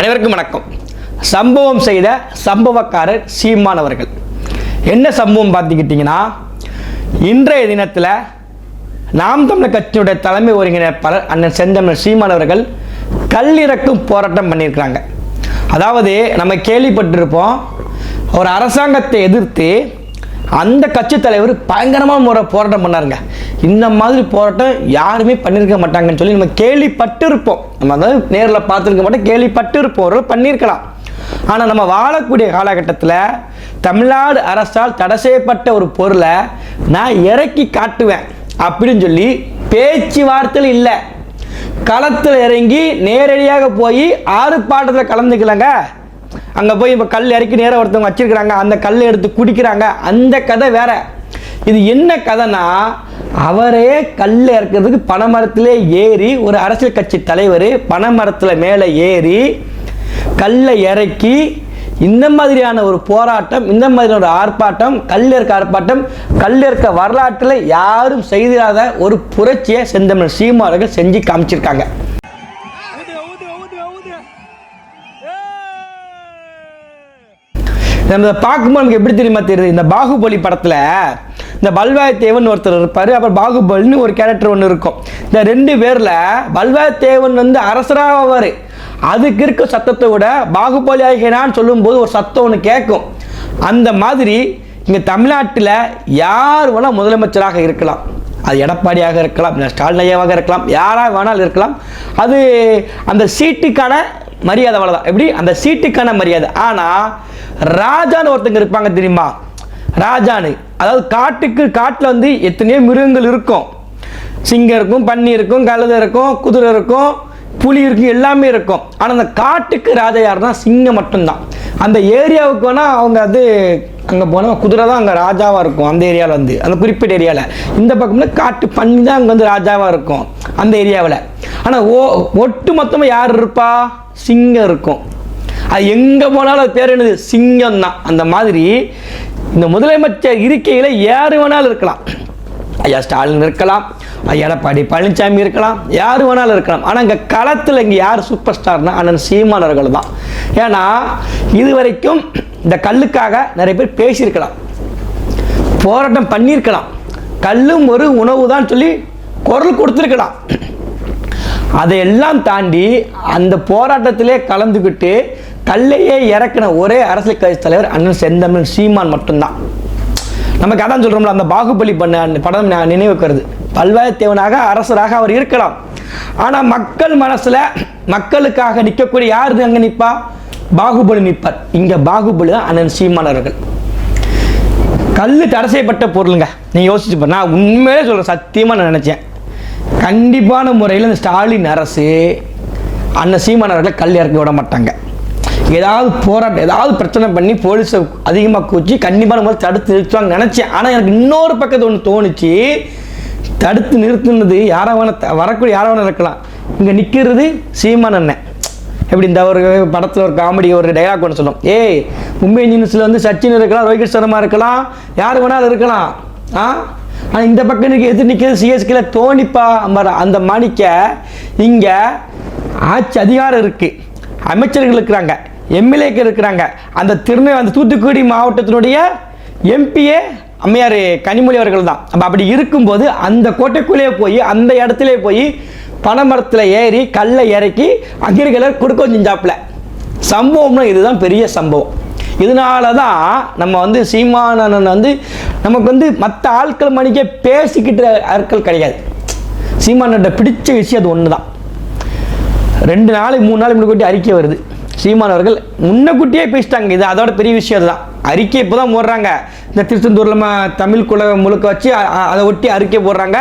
அனைவருக்கும் வணக்கம். சம்பவம் செய்த சம்பவக்காரர் சீமான் அவர்கள். என்ன சம்பவம் பார்த்துக்கிட்டிங்கன்னா இன்றைய தினத்தில் நாம் தமிழர் கட்சியுடைய தலைமை ஒருங்கிணைப்பாளர் அண்ணன் செந்தமிழ் சீமான் அவர்கள் கல்லிறக்கும் போராட்டம் பண்ணியிருக்கிறாங்க. அதாவது நம்ம கேள்விப்பட்டிருப்போம் ஒரு அரசாங்கத்தை எதிர்த்து அந்த கட்சி தலைவர் பயங்கரமாக முறை போராட்டம் பண்ணாருங்க. இந்த மாதிரி போராட்டம் யாருமே பண்ணியிருக்க மாட்டாங்கன்னு சொல்லி நம்ம கேள்விப்பட்டிருப்போம். நம்ம அதாவது நேரில் பார்த்துருக்க மாட்டோம் கேள்விப்பட்டிருப்போம். ஒரு பண்ணியிருக்கலாம் ஆனால் நம்ம வாழக்கூடிய காலகட்டத்தில் தமிழ்நாடு அரசால் தடை செய்யப்பட்ட ஒரு பொருளை நான் இறக்கி காட்டுவேன் அப்படின்னு சொல்லி பேச்சுவார்த்தையில் இல்லை. களத்தில் இறங்கி நேரடியாக போய் ஆறு பாட்டத்தில் கலந்துக்கலங்க. அங்கே போய் இப்போ கல் இறக்கி நேராக ஒருத்தவங்க வச்சிருக்கிறாங்க அந்த கல்லை எடுத்து குடிக்கிறாங்க அந்த கதை வேற. இது என்ன கதைனா அவரே கல் இறக்கிறதுக்கு பனைமரத்திலே ஏறி ஒரு அரசியல் கட்சி தலைவர் பனைமரத்தில் மேலே ஏறி கல்லை இறக்கி இந்த மாதிரியான ஒரு போராட்டம் இந்த மாதிரியான ஒரு ஆர்ப்பாட்டம் கல் இருக்க ஆர்ப்பாட்டம் கல் இருக்க வரலாற்றில் யாரும் செய்திடாத ஒரு புரட்சியை செந்தமிழ் சீமார்கள் செஞ்சு காமிச்சிருக்காங்க. நம்ம பார்க்கும்போது நமக்கு எப்படி தெரியுமா தெரியுது? இந்த பாகுபலி படத்தில் இந்த பல்வாயத்தேவன் ஒருத்தர் இருப்பார் அப்புறம் பாகுபலின்னு ஒரு கேரக்டர் ஒன்று இருக்கும். இந்த ரெண்டு பேரில் பல்வாயத்தேவன் வந்து அரசராவார் அதுக்கு இருக்க சத்தத்தை விட பாகுபலி ஆகினான்னு சொல்லும்போது ஒரு சத்தம் ஒன்று கேட்கும். அந்த மாதிரி இங்கே தமிழ்நாட்டில் யார் வேணால் முதலமைச்சராக இருக்கலாம். அது எடப்பாடியாக இருக்கலாம் இல்லை ஸ்டாலின் ஐயாவாக இருக்கலாம் யாராக வேணாலும் இருக்கலாம். அது அந்த சீட்டுக்கான மரியாதை அவ்வளோதான் எப்படி? அந்த சீட்டுக்கான மரியாதை. ஆனால் ராஜான்னு ஒருத்தங்க இருப்பாங்க தெரியுமா? ராஜான்னு. அதாவது காட்டுக்கு காட்டில் வந்து எத்தனையோ மிருகங்கள் இருக்கும். சிங்கம் இருக்கும் பன்னி இருக்கும் கழுதை இருக்கும் குதிரை இருக்கும் புலி இருக்கும் எல்லாமே இருக்கும். ஆனால் அந்த காட்டுக்கு ராஜா யாருன்னா சிங்கம் மட்டும்தான். அந்த ஏரியாவுக்கு வேணால் அவங்க அது அங்கே போனால் குதிரை தான் அங்கே ராஜாவாக இருக்கும் அந்த ஏரியாவில் வந்து. அந்த குறிப்பிட்ட ஏரியாவில் இந்த பக்கம்னா காட்டு பண்ணி தான் அங்கே வந்து ராஜாவாக இருக்கும் அந்த ஏரியாவில். ஆனால் ஓ ஒட்டு மொத்தமாக யார் இருப்பா? சிங்கம் இருக்கும். அது எங்கே போனாலும் அது பேர் என்னது? சிங்கம் தான் அந்த மாதிரி இந்த முதலமைச்சர் இருக்கையில் யார் வேணாலும் இருக்கலாம். ஐயா ஸ்டாலின் இருக்கலாம் ஐயா எடப்பாடி பழனிசாமி இருக்கலாம் யார் வேணாலும் இருக்கலாம். ஆனால் இங்கே களத்தில் இங்கே யார் சூப்பர் ஸ்டார்னா அண்ணன் சீமானவர்கள் தான். ஏன்னா இது வரைக்கும் இந்த கல்லுக்காக நிறைய பேர் பேசியிருக்கலாம். போராட்டம் பண்ணியிருக்கலாம். கல்லும் ஒரு உணவு தான் சொல்லி குரல் கொடுத்துருக்கலாம். அதையெல்லாம் தாண்டி அந்த போராட்டத்திலே கலந்துக்கிட்டு கல்லையே இறக்கின ஒரே அரசியல் கட்சி தலைவர் அண்ணன் செந்தமிழ் சீமான் மட்டும்தான். நமக்கு அதான் சொல்கிறோம்ல அந்த பாகுபலி பண்ண படம் நான் நினைவுக்கிறது பல்வாயத்தேவனாக அரசராக அவர் இருக்கலாம். ஆனால் மக்கள் மனசில் மக்களுக்காக நிற்கக்கூடிய யார் அங்கே நிற்பா பாகுபலி நிற்பார் இங்கே பாகுபலி தான் அண்ணன் சீமான் அவர்கள். கல் தடை செய்யப்பட்ட பொருளுங்க. நீ யோசிச்சு நான் உண்மையிலே சொல்கிறேன் சத்தியமாக நான் நினச்சேன். கண்டிப்பான முறையில் இந்த ஸ்டாலின் அரசு அண்ணன் சீமான் அவர்களை கல் இறக்கி விட மாட்டாங்க. ஏதாவது போராட்டம் ஏதாவது பிரச்சனை பண்ணி போலீஸை அதிகமாக கூச்சி கண்டிப்பான முறை தடுத்து நிறுத்துவாங்க நினச்சேன். ஆனால் எனக்கு இன்னொரு பக்கத்து ஒன்று தோணுச்சு. தடுத்து நிறுத்துனது யாரை வேணா த- வரக்கூடிய யாரை வேணா இருக்கலாம். இங்கே நிற்கிறது சீமான் அண்ணன். எப்படி இந்த ஒரு படத்தில் ஒரு காமெடி ஒரு டைலாக் ஒன்று சொல்லும். ஏய் மும்பை இந்தியன்ஸில் வந்து சச்சின் இருக்கலாம் ரோஹித் சர்மா இருக்கலாம் யார் வேணாலும் இருக்கலாம். ஆ? ஆனால் இந்த பக்கம் நிற்க எதிர் நிற்கிறது சிஎஸ்கேல தோனிப்பா அம்பாரா அந்த மாணிக்க இங்கே ஆட்சி அதிகாரம் இருக்குது அமைச்சர்கள் இருக்கிறாங்க எம்எல்ஏக்கள் இருக்கிறாங்க. அந்த திருநெல் அந்த தூத்துக்குடி மாவட்டத்தினுடைய எம்பிஏ அம்மையார் கனிமொழி அவர்கள் தான். அப்போ அப்படி இருக்கும்போது அந்த கோட்டைக்குள்ளேயே போய் அந்த இடத்துல போய் பனைமரத்தில் ஏறி கல்லை இறக்கி அங்கிருக்கல கொடுக்க செஞ்சாப்புல. சம்பவம்னா இதுதான் பெரிய சம்பவம். இதனால தான் நம்ம வந்து சீமானன் வந்து நமக்கு வந்து மற்ற ஆட்கள் மணிக்கே பேசிக்கிட்ட ஆட்கள் கிடையாது. சீமானன்ட்ட பிடிச்ச விஷயம் அது ஒன்று தான் ரெண்டு நாளைக்கு மூணு நாள் முன்னாடி அறிக்கை வருது. சீமான் அவர்கள் முன்னக்கூட்டியே பேசிட்டாங்க. இது அதோட பெரிய விஷயம் அதுதான். அறிக்கை இப்போ தான் போடுறாங்க. இந்த திருச்செந்தூரில் நம்ம தமிழ் குல முழுக்க வச்சு அதை ஒட்டி அறிக்கை போடுறாங்க.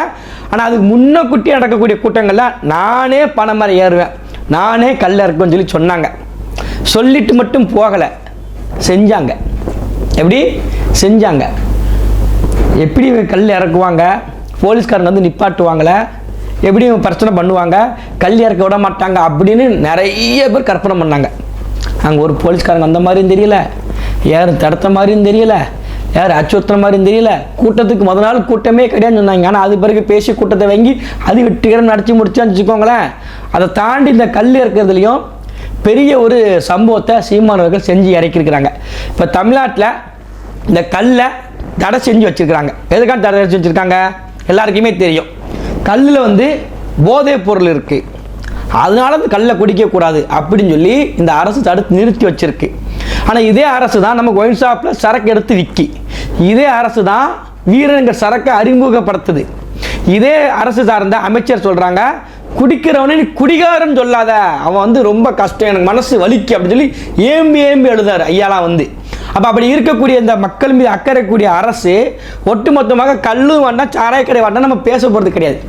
ஆனால் அதுக்கு முன்னக்கூட்டியே நடக்கக்கூடிய கூட்டங்களில் நானே பணம் மாதிரி ஏறுவேன். நானே கல்ல இறக்குவேன்னு சொல்லி சொன்னாங்க. சொல்லிட்டு மட்டும் போகலை. செஞ்சாங்க. எப்படி? செஞ்சாங்க. எப்படி இவங்க கல் இறக்குவாங்க? போலீஸ்காரங்க வந்து நிப்பாட்டுவாங்களே? எப்படி இவங்க பிரச்சனை பண்ணுவாங்க? கல் இறக்க விட மாட்டாங்க அப்படின்னு நிறைய பேர் கற்பனை பண்ணாங்க. அங்கே ஒரு போலீஸ்காரங்க அந்த மாதிரியும் தெரியல. யாரும் தடுத்த மாதிரியும் தெரியல. யார் அச்சுறுத்துற மாதிரியும் தெரியல. கூட்டத்துக்கு முத நாள் கூட்டமே கிடையாதுன்னு சொன்னாங்க. ஆனால் அது பிறகு பேசி கூட்டத்தை வாங்கி அது வெற்றிகரம் நடத்தி முடிச்சான்னு வச்சுக்கோங்களேன். அதை தாண்டி இந்த கல் இருக்கிறதுலையும் பெரிய ஒரு சம்பவத்தை சீமானவர்கள் செஞ்சு இறக்கியிருக்கிறாங்க. இப்போ தமிழ்நாட்டில் இந்த கல்லை தடை செஞ்சு வச்சுருக்கிறாங்க. எதுக்காக தடை செஞ்சு வச்சுருக்காங்க? எல்லாருக்குமே தெரியும். கல்லில் வந்து போதைப் பொருள் இருக்குது அதனால அந்த கல்லை குடிக்கக்கூடாது அப்படின்னு சொல்லி இந்த அரசு தடுத்து நிறுத்தி வச்சிருக்கு. ஆனால் இதே அரசு தான் நமக்கு ஒயின் ஷாப்பில் சரக்கு எடுத்து விற்கி இதே அரசு தான் வீரனுங்க சரக்கை அறிமுகப்படுத்துது. இதே அரசு சார்ந்த அமைச்சர் சொல்கிறாங்க குடிக்கிறவனே நீ குடிகாரன்னு சொல்லாத. அவன் வந்து ரொம்ப கஷ்டம். எனக்கு மனசு வலிக்கு அப்படின்னு சொல்லி ஏம்பி ஏம்பி எழுதாரு ஐயாலாம் வந்து. அப்போ அப்படி இருக்கக்கூடிய இந்த மக்கள் மீது அக்கறைக்கூடிய அரசு ஒட்டுமொத்தமாக கல்லும் வேண்டாம் சாராய கடை வேண்டாம் நம்ம பேச போகிறது கிடையாது.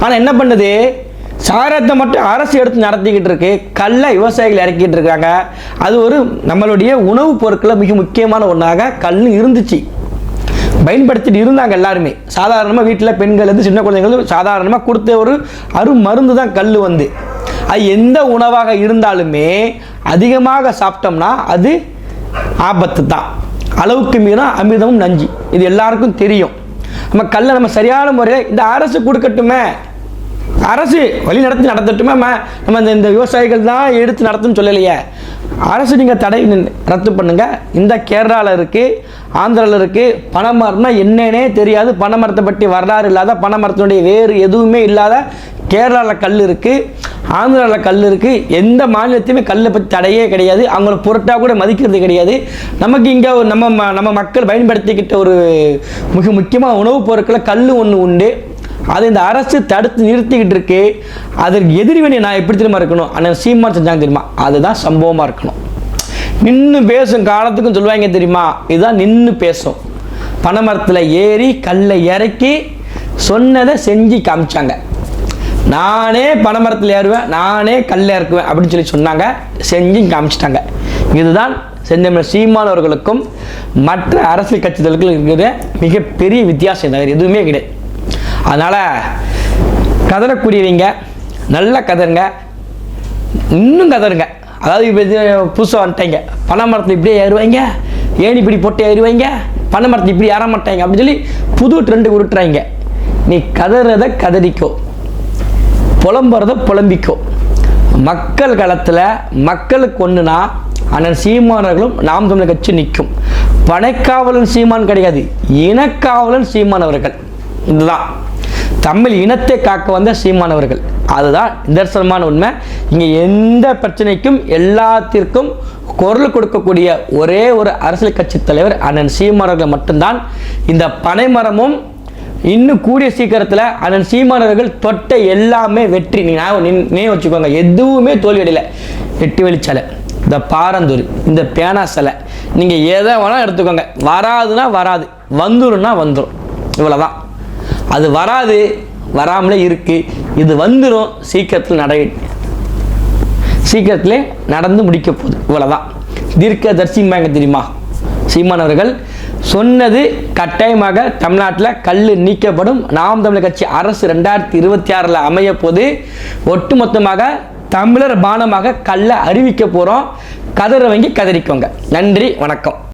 ஆனால் என்ன பண்ணுது? சாராயத்தை மட்டும் அரசு எடுத்து நடத்திக்கிட்டு இருக்கு. கல்லை விவசாயிகள் இறக்கிட்டு இருக்காங்க. அது ஒரு நம்மளுடைய உணவுப் பொருட்களில் மிக முக்கியமான ஒன்றாக கல் இருந்துச்சு. பயன்படுத்திட்டு இருந்தாங்க எல்லாருமே. சாதாரணமாக வீட்டில் பெண்கள் வந்து சின்ன குழந்தைகள் சாதாரணமாக கொடுத்த ஒரு அருமருந்து தான் கல் வந்து. அது எந்த உணவாக இருந்தாலுமே அதிகமாக சாப்பிட்டோம்னா அது ஆபத்து தான். அளவுக்கு மீறினா அமிர்தமும் நஞ்சு. இது எல்லாருக்கும் தெரியும். நம்ம கல்லை நம்ம சரியான முறையில் இந்த அரசு கொடுக்கட்டுமே. அரசு வழி நடத்தி நடத்தட்டுமே? நம்ம இந்த இந்த விவசாயிகள் தான் எடுத்து நடத்துன்னு சொல்லலையே. அரசு நீங்கள் தடை ரத்து பண்ணுங்க. இந்த கேரளாவில் இருக்குது ஆந்திராவில் இருக்குது பனைமரம்னா என்னன்னே தெரியாது. பனைமரத்தை பற்றி வரலாறு இல்லாத பனைமரத்தினுடைய வேறு எதுவுமே இல்லாத கேரளாவில் கல் இருக்குது ஆந்திராவில் கல் இருக்குது எந்த மாநிலத்தையுமே கல்லை பற்றி தடையே கிடையாது. அவங்கள பொருட்டாக கூட மதிக்கிறது கிடையாது. நமக்கு இங்கே நம்ம ம- நம்ம மக்கள் பயன்படுத்திக்கிட்ட ஒரு மிக முக்கியமாக உணவுப் பொருட்களை கல் ஒன்று உண்டு. அதை இந்த அரசு தடுத்து நிறுத்திக்கிட்டு இருக்கு. அதற்கு எதிர்வினை நான் எப்படி தெரியுமா இருக்கணும்? அண்ணன் சீமான் செஞ்சாங்க தெரியுமா? அதுதான் சம்பவமாக இருக்கணும். நின்று பேசும் காலத்துக்கும் சொல்லுவாங்க தெரியுமா? இதுதான் நின்று பேசும். பனைமரத்தில் ஏறி கல்லை இறக்கி சொன்னதை செஞ்சு காமிச்சாங்க. நானே பனைமரத்தில் ஏறுவேன் நானே கல்லை இறக்குவேன் அப்படின்னு சொல்லி சொன்னாங்க. செஞ்சு காமிச்சிட்டாங்க. இதுதான் செந்தமிழ் சீமானவர்களுக்கும் மற்ற அரசியல் கட்சிகளுக்கும் இருக்கிற மிகப்பெரிய வித்தியாசம். வேறு எதுவுமே கிடையாது. அதனால் கதறக்கூடியவங்க நல்ல கதருங்க இன்னும் கதருங்க. அதாவது இப்போ இது புதுசாக வந்துட்டேங்க. பனை மரத்தில் இப்படியே ஏறுவாங்க ஏணி இப்படி போட்டு ஏறுவாங்க பனை மரத்தில் இப்படி ஏற மாட்டாங்க அப்படின்னு சொல்லி புது ட்ரெண்டு உருட்டுறாங்க. நீ கதறதை கதறிக்கோ. புலம்புறத புலம்பிக்கோ. மக்கள் களத்தில் மக்களுக்கு ஒன்றுனா அண்ணன் சீமானவர்களும் நாம் தமிழர் கட்சி நிற்கும். பனைக்காவலன் சீமான் கிடையாது இனக்காவலன் சீமானவர்கள் இதுதான். தமிழ் இனத்தை காக்க வந்த சீமானவர்கள் அதுதான் நிதர்சனமான உண்மை. இங்கே எந்த பிரச்சனைக்கும் எல்லாத்திற்கும் குரல் கொடுக்கக்கூடிய ஒரே ஒரு அரசியல் கட்சி தலைவர் அண்ணன் சீமானவர்கள் மட்டும்தான். இந்த பனைமரமும் இன்னும் கூடிய சீக்கிரத்தில் அண்ணன் சீமானவர்கள் தொட்ட எல்லாமே வெற்றி. நீ நினைவு வச்சுக்கோங்க. எதுவுமே தோல்வியடையில எட்டு வெளிச்சலை. இந்த பாரந்தூர் இந்த பேனா சிலை. நீங்கள் எதை வேணால் எடுத்துக்கோங்க. வராதுன்னா வராது. வந்துடும்னா வந்துடும் இவ்வளோதான் அது வராது வராமலே இருக்கு. இது வந்துடும் சீக்கிரத்தில் நட சீக்கிரத்திலே நடந்து முடிக்க போகுது. இவ்வளோதான் தீர்க்க தரிசிம்பாங்க தெரியுமா? சீமான் அவர்கள் சொன்னது கட்டாயமாக தமிழ்நாட்டில் கல் நீக்கப்படும். நாம் தமிழர் கட்சி அரசு ரெண்டாயிரத்தி இருபத்தி ஆறில் அமைய போது ஒட்டுமொத்தமாக தமிழர் பானமாக கல்லை அறிவிக்க போகிறோம் கதறவங்க கதறிக்கோங்க. நன்றி வணக்கம்.